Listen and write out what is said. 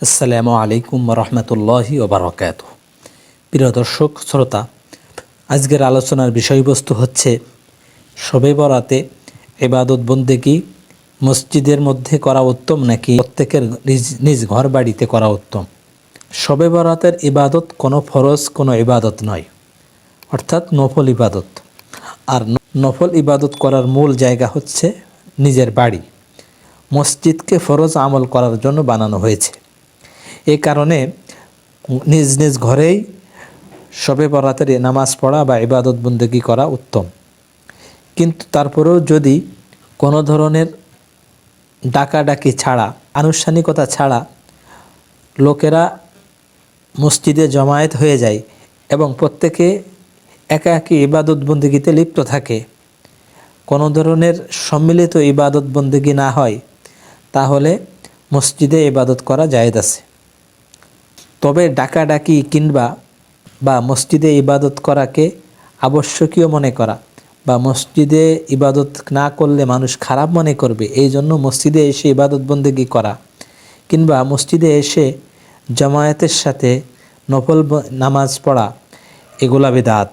আসসালামু আলাইকুম রহমতুল্লাহি ওবরাকাত। প্রিয় দর্শক, শ্রোতা, আজকের আলোচনার বিষয়বস্তু হচ্ছে শবে বরাতে এবাদত বন্দেগি মসজিদের মধ্যে করা উত্তম নাকি প্রত্যেকের নিজ নিজ ঘর বাড়িতে করা উত্তম? শবে বরাতের ইবাদত কোনো ফরজ, কোনো ইবাদত নয়। অর্থাৎ নফল ইবাদত। আর নফল ইবাদত করার মূল জায়গা হচ্ছে নিজের বাড়ি। মসজিদকে ফরজ আমল করার জন্য বানানো হয়েছে। এই কারণে নিজ নিজ ঘরেই শবে বরাতের নামাজ পড়া বা ইবাদত বন্দেগি করা উত্তম। কিন্তু তারপরেও যদি কোনো ধরনের ডাকাডাকি ছাড়া, আনুষ্ঠানিকতা ছাড়া লোকেরা মসজিদে জমায়েত হয়ে যায় এবং প্রত্যেকে একা একই ইবাদত বন্দিগিতে লিপ্ত থাকে, কোনো ধরনের সম্মিলিত ইবাদত বন্দিগি না হয়, তাহলে মসজিদে ইবাদত করা জায়েজ আছে। তবে ডাকাডাকি কিংবা বা মসজিদে ইবাদত করাকে আবশ্যকীয় মনে করা বা মসজিদে ইবাদত না করলে মানুষ খারাপ মনে করবে, এই জন্য মসজিদে এসে ইবাদত বন্দেগি করা। কিংবা মসজিদে এসে জামায়াতের সাথে নফল নামাজ পড়া, এগুলা বেদাত।